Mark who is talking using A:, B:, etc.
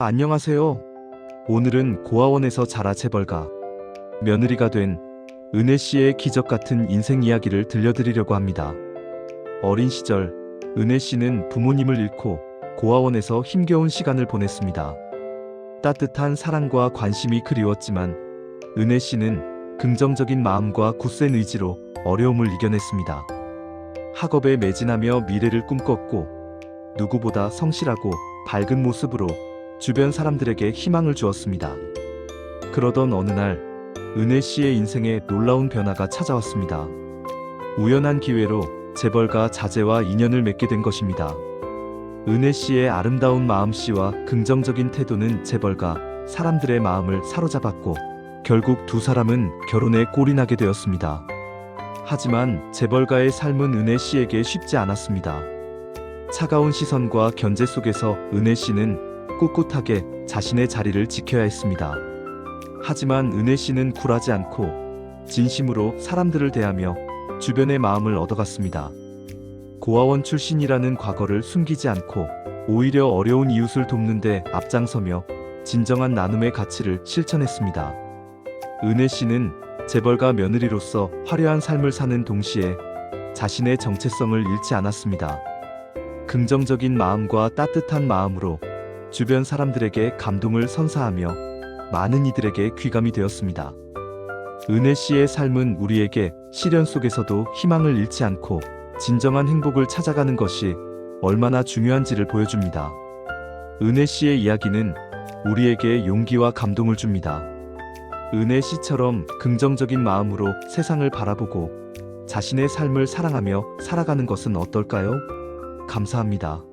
A: 안녕하세요. 오늘은 고아원에서 자라 재벌가 며느리가 된 은혜 씨의 기적 같은 인생 이야기를 들려드리려고 합니다. 어린 시절 은혜 씨는 부모님을 잃고 고아원에서 힘겨운 시간을 보냈습니다. 따뜻한 사랑과 관심이 그리웠지만 은혜 씨는 긍정적인 마음과 굳센 의지로 어려움을 이겨냈습니다. 학업에 매진하며 미래를 꿈꿨고 누구보다 성실하고 밝은 모습으로 주변 사람들에게 희망을 주었습니다. 그러던 어느 날 은혜 씨의 인생에 놀라운 변화가 찾아왔습니다. 우연한 기회로 재벌가 자제와 인연을 맺게 된 것입니다. 은혜 씨의 아름다운 마음씨와 긍정적인 태도는 재벌가 사람들의 마음을 사로잡았고 결국 두 사람은 결혼에 나게 되었습니다. 하지만 재벌가의 삶은 은혜 씨에게 쉽지 않았습니다. 차가운 시선과 견제 속에서 은혜 씨는 꿋꿋하게 자신의 자리를 지켜야 했습니다. 하지만 은혜 씨는 굴하지 않고 진심으로 사람들을 대하며 주변의 마음을 얻어갔습니다. 고아원 출신이라는 과거를 숨기지 않고 오히려 어려운 이웃을 돕는데 앞장서며 진정한 나눔의 가치를 실천했습니다. 은혜 씨는 재벌가 며느리로서 화려한 삶을 사는 동시에 자신의 정체성을 잃지 않았습니다. 긍정적인 마음과 따뜻한 마음으로 주변 사람들에게 감동을 선사하며 많은 이들에게 귀감이 되었습니다. 은혜 씨의 삶은 우리에게 시련 속에서도 희망을 잃지 않고 진정한 행복을 찾아가는 것이 얼마나 중요한지를 보여줍니다. 은혜 씨의 이야기는 우리에게 용기와 감동을 줍니다. 은혜 씨처럼 긍정적인 마음으로 세상을 바라보고 자신의 삶을 사랑하며 살아가는 것은 어떨까요? 감사합니다.